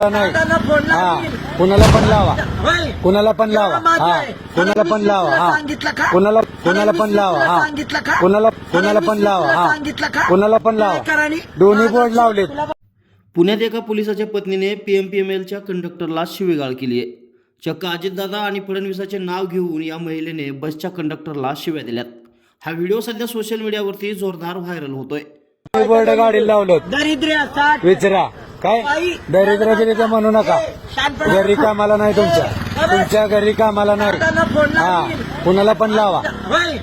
नाही. हा. कुणाला पण लावा. कुणाला पण लावा. हा. कुणाला पण लावा. हा. सांगितलं का? कुणाला कुणाला पण लावा. हा. सांगितलं का? कुणाला कुणाला पण लावा. हा. सांगितलं का? कुणाला पण लावा. दोन्ही बोर्ड लावलेत. पुण्यात एका पोलिसाच्या पत्नीने पीएमपीएमएलच्या कंडक्टरला शिवेगाळ केली आहे. चक्क अजितदादा आणि फडणवीसाचे नाव घेऊन या महिलेने बसच्या कंडक्टरला शिव्या दिल्यात. हा व्हिडिओ सध्या सोशल मीडियावरती जोरदार व्हायरल होतोय. बोर्ड गाडीला लावलं दरिद्र्य विचारा. काय? दरिद्र बिरिद्र म्हणू नका. घरी कामाला नाही तुमच्या. तुमच्या घरी कामाला नाही. हा. कुणाला पण लावा.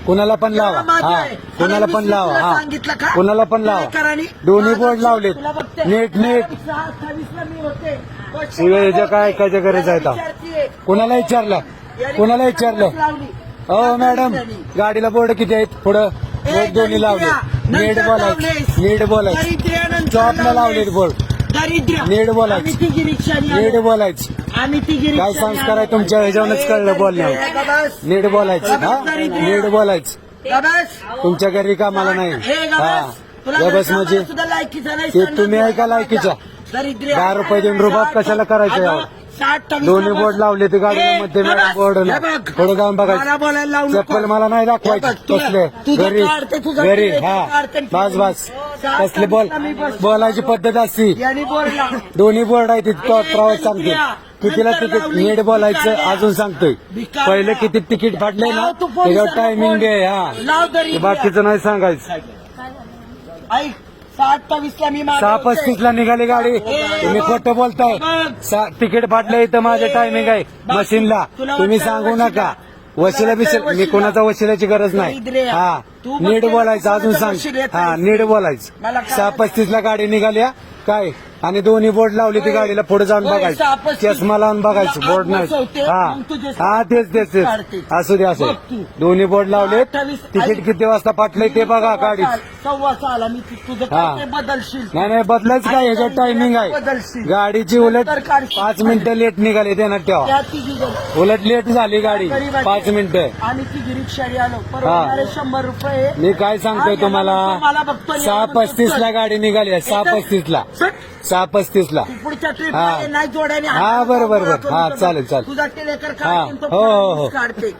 कुणाला पण लावा. हा. कुणाला पण लावा. तुला हा? कुणाला पण लावा. दोन्ही बोर्ड लावलेत. तुला. नीट नीट. शिवाय ह्याच्या काय ऐकायच्या गरज आहे. कुणाला विचारलं? कुणाला विचारलं. हो मॅडम गाडीला बोर्ड किती आहेत? पुढं. बोर्ड दोन्ही लावले. नीट लावलेस. नीट बोलायचं. दरिद्र्यानंतर चॉपला लावलेत. बोर्ड दरिद्र्य नीट बोलायचं. आम्ही तिघी रिक्षाने नीट. बोलायचं तिघी काय रिक्षाने संस्कार आहे आलो. तुमच्या ह्याच्यावरच कळलं बोलण्यावर. नीट बोलायचं हा नीट बोलायचं गबस. तुमच्या घरी कामाला नाही हे हा गबस. तुला गबस घरी म्हणजे कामाला सुद्धा लायकीचा नाही ते सण तुम्ही ऐका लायकीच्या. दरिद्र्य दहा रुपये देऊन रुबाब कशाला करायचं यावर? साठ दोन्ही. बोर्ड लावले ते गाडीला ए, मध्ये. बोर्ड हे ना बघ. बोलायला. चप्पल मला नाही दाखवायची कसले घरी घरी हा. बस बस कसले बोल बोलायची पद्धत असती बोलला दोन्ही बोर्ड आहे तिथं प्रवास सांगते कितीला तिकीट. नीट बोलायचं. अजून सांगतोय. पहिले किती तिकीट फाटले ना त्याच्यावर टायमिंग. आहे हा बाकीचं नाही सांगायचं ऐक मी सहा. पस्तीस ला निघाली गाडी तुम्ही खोटं बोलताय. सा- तिकीट फाटलं इथं माझं टायमिंग आहे मशीनला तुम्ही सांगू? नका वशिला बिशील मी? कोणाचा वशिलाची गरज नाही. हा नीट बोलायचं अजून सांग हा. नीट बोलायचं सहा पस्तीस ला गाडी निघाली हा. काय आणि दोन्ही बोर्ड लावली ती. गाडीला पुढे जाऊन बघायचं. चष्मा लावून बघायचं बोर्ड नाही हा हा तेच तेच तेच. असू दे असू. दोन्ही बोर्ड अठ्ठावीस- तिकीट. किती वाजता फाटलंय ते बघा गाडी सव्वा सहाला मी तु- तुझं हा. बदलशील नाही नाही बदलायच काय ह्याच्यात टायमिंग आहे. गाडीची उलट. पाच मिनिटं लेट निघाली देणार त्या तेव्हा तिघी जण. उलट लेट झाली गाडी. पाच मिनिटं रिक्षाने आलो परवडणारे शंभर रुपये मी काय सांगतोय तुम्हाला सहा पस्तीस ला. गाडी निघाली आहे, सहा पस्तीस ला. सहा पस्तीस ला तू पुढच्या ट्रिप हा. नाही जोड्याने हा, बरं, बरं, बरं. हा, चालेल, चालेल. तुझा टेलेकर हा. हो, हो, हो. काढते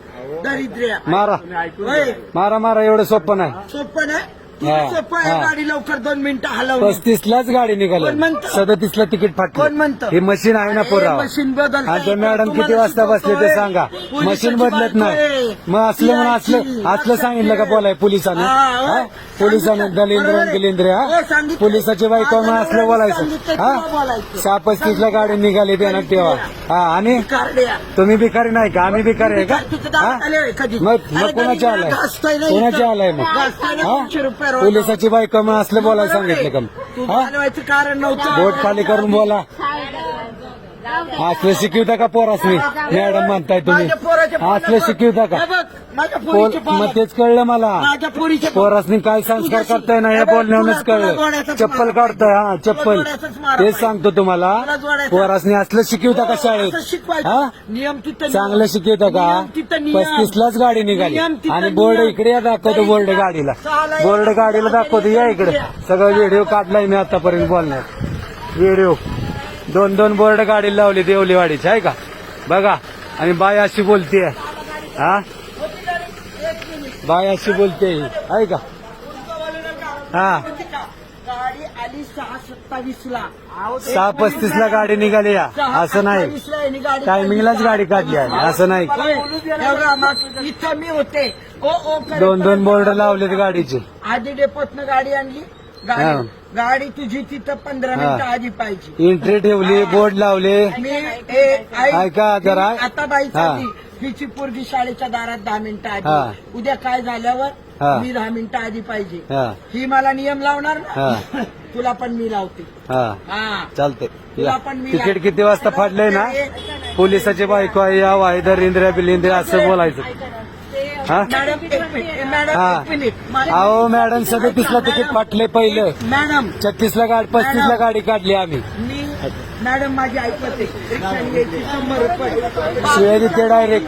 दरिद्र्य मारा होय मारा मारा एवढं सोपं नाही सोपं नाही गाडी लवकर दोन मिनिटं हलवून पस्तीस लाच गाडी कोण निघाली. म्हणतं? सदतीस ला तिकीट कोण फाटलं म्हणतं? हे मशीन आहे ना पुरावा. मशीन बदल आणि ते मॅडम किती वाजता बसले ते सांगा. मशीन बदलत नाही. मग असलं म्हणून असलं असलं सांगितलं का बोलाय पोलिसांनी? हा, हो. हा? पोलिसांनी दलिंद्र बरोबर. गिलिंद्र हो, हा सांगितलं. पोलिसाची बायको मग असलं सांगितलं, बोलायचं हा बोलायचं. सहा पस्तीस ला गाडी निघाली देणार तेव्हा हा आणि? कारड्या तुम्ही भिकारी नाही का? आम्ही भिकारी आहे का? तुझं दात हा? आले होय कधी? मग मग कोणाच्या आलाय? कोणाच्या. आलाय मग? हा? पोलिसाची बायको मग असलं बोलायला सांगितलं का तू हा? बनवायचं कारण नव्हतं. बोट खाली करून बोला. असलं शिकवता का पोरासनी? मॅडम म्हणताय माझ्या पोराच्या तुम्ही असलं शिकवता का? हे बघ, माझ्या पोर- मग. तेच कळलं मला. माझ्या पोरीचे पोरासनी काय संस्कार तुझ्याशी- करताय ना हे बघ, बोलण्यावरच तुला- तुला कळलं. जोड्याचाच चप्पल मारा काढताय हा पाहिजे. चप्पल. तुला जोड्याचाच मारा तेच पाहिजे. सांगतो तुम्हाला. तुला जोड्याचा- पोरासनी असलं शिकवता का असं शाळेत शिकवायचं. हा? नियम तिथं नियम. चांगलं शिकवता का? नियम तिथं नियम. पस्तीस लाच गाडी निघाली. नियम तिथं आणि बोर्ड नियम. इकडे या दाखवतो बोर्ड गाडीला. बोर्ड गाडीला दाखवतो. या इकडे. सगळं व्हिडिओ काढलाय मी आतापर्यंत बोलण्यात व्हिडिओ. दोन दोन बोर्ड गाडीला लावली देवलीवाडीची आहे का? बघा. आणि बाय अशी बोलते हा? बाय अशी बोलते. आहे का? हा. गाडी आली सहा सत्तावीस ला सहा पस्तीस ला गाडी निघाली या. असं नाही. टायमिंगलाच काढली. गाडी काढली आहे. असं नाही. होय. एवढा मग इथं मी होते. ओ ओ करत- दोन दोन बोर्ड लावलेत गाडीचे. आधी डेपोतनं गाडी आणली. गाडी गाडी तुझी तिथं पंधरा. मिनिटं आधी पाहिजे. एंट्री ठेवली बोर्ड लावले. मी ऐक, जरा. आता बाई. चालली. हिची पोरगी शाळेच्या दारात दहा मिनिटं हा. आधी उद्या काय झाल्यावर. मी दहा मिनिटं आधी पाहिजे. हा. ही मला नियम लावणार ना. तुला पण मी लावते. हा. हा. चालते तुला पण मी तिकीट. किती वाजता फाडलंय ना? पोलिसाची बायको आहे या वायदर इंद्रिया बिलिंद्रिया असं बोलायचं. हा? मॅडम एक मिनिट. ए, मॅडम हा. एक मिनिट. मा- अहो मॅडम सदतीस ला तिकीट फाटले पहिलं. मॅडम. छत्तीस ला गाडी पस्तीस ला गाडी काढली आम्ही. मी मॅडम माझी ऐकत रिक्षाने यायची शंभर रुपये. शिवाय ते डायरेक्ट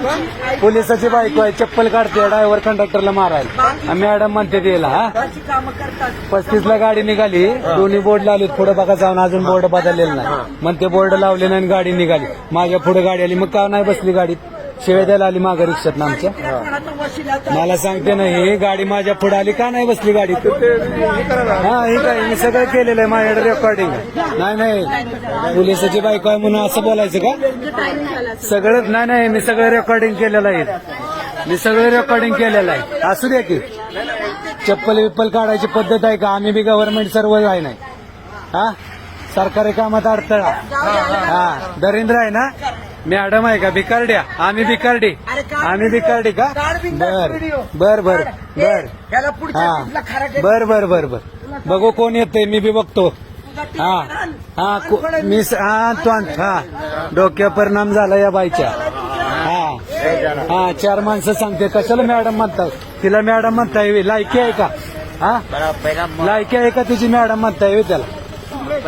पोलिसाची बायको आहे चप्पल काढते ड्रायव्हर कंडक्टरला मारायला. आणि मॅडम म्हणते त्याला हा? बाकी कामं करतात. पस्तीस ला गाडी निघाली दोन्ही बोर्ड लावले पुढे बघा जाऊन अजून बोर्ड बदललेला नाही. मग ते बोर्ड लावले नाही आणि गाडी निघाली. माझ्या पुढे गाडी आली मग का नाही बसली गाडीत शिवाय द्यायला आली मागे रिक्षात आमच्या. मला सांगते ना ही गाडी माझ्या पुढे आली का नाही बसली गाडीत हा हे काय मी सगळं केलेलं आहे माझ्याकडे रेकॉर्डिंग नाही नाही. पोलिसाची बायको आहे म्हणून असं बोलायचं का? सगळं नाही नाही मी सगळं रेकॉर्डिंग केलेलं आहे. मी सगळं रेकॉर्डिंग केलेलं आहे. असू द्या की. चप्पल विप्पल काढायची पद्धत आहे का? आम्ही बी गव्हर्नमेंट सर्व आहे नाही. हा? सरकारी कामात अडथळा. हा. दरिंद्र आहे ना? मॅडम आहे का? भिकारड्या आम्ही भिकारडी. अरे काढ आम्ही भिकारडी का? काढ बर. बर बर. बर. याला पुढच्या हा. बर बर बर बर. बघू कोण येते मी बी बघतो. तुझा हा. आण. हा आण को- फडणवीस. मी स- हा तो आण. हा. डोक्या परिणाम झाला या बाईच्या. हा. हा चार माणसं सांगते. कशाला मॅडम म्हणतात? तिला मॅडम म्हणता येवी लायकी आहे का? हा? लायकी आहे का तिची मॅडम म्हणता येवी त्याला?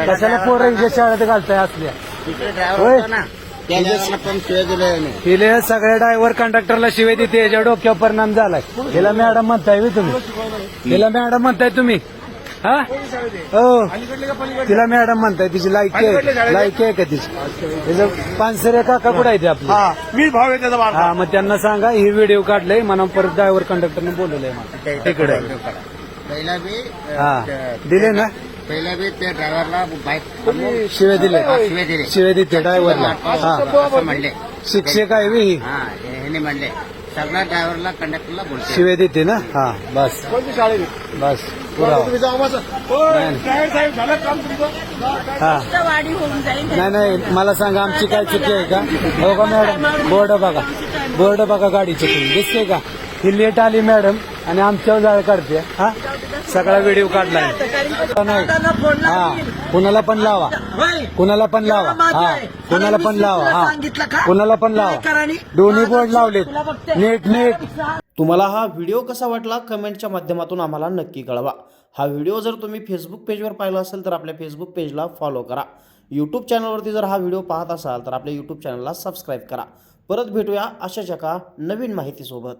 कशाला पोरं हिच्या शाळेत घालताय असल्या? होय? तिले सगळ्या ड्रायव्हर कंडक्टरला शिवे देते याच्या डोक्यावर परिणाम झालाय. तिला मॅडम म्हणताय व्हय तुम्ही. तिला मॅडम म्हणताय तुम्ही. हा? हो. तिला मॅडम म्हणताय तिची लायकी आहे. लायकी आहे का तिची? तिचं पानसरे काका कुठे आहे ते आपले? मी भाव आहे त्याचा बाळा हा मग त्यांना सांगा ही व्हिडिओ काढलंय म्हणून परत ड्रायव्हर कंडक्टरने बोलवलंय मला. तिकडे पहिला हा. दिले ना? पहिला बी त्या ड्रायव्हरला बाईक शिवे दिले शिवे दिले शिवे देते ड्रायव्हरला हा असं म्हणले. शिक्षक आहे बी ही. हा ह्याने म्हणले सगळ्या ड्रायव्हरला कंडक्टरला बोलते. देते ना? हा बस. कोणती शाळेत बस. पुरावा तुम्ही जाऊ माझं नाही. ड्रायव्हर साहेब झालं काम तुमचं? हा. वाढी होऊन जाईल. नाही नाही मला सांगा आमची काय चुकी आहे का? हो का मॅडम? बोर्ड बघा. बोर्ड बघा गाडीची तुम्ही. दिसते का? ही लेट आली मॅडम. आणि आमच्यावर जाळ काढते. हा? सगळा व्हिडिओ काढलाय. नाही. हा. कुणाला पण लावा. कुणाला पण लावा. हा. कुणाला पण लावा. हा. कुणाला पण लावा. दोन्ही बोर्ड लावलेत. Net net. तुम्हाला हा व्हिडिओ कसा वाटला कमेंटच्या माध्यमातून आम्हाला नक्की कळवा. हा व्हिडिओ जर तुम्ही फेसबुक पेजवर पाहिला असेल तर आपल्या फेसबुक पेजला फॉलो करा. यूट्यूब चॅनलवरती जर हा व्हिडिओ पाहत असाल तर आपल्या यूट्यूब चॅनलला सबस्क्राईब करा. परत भेटूया अशाच एका नवीन माहितीसोबत.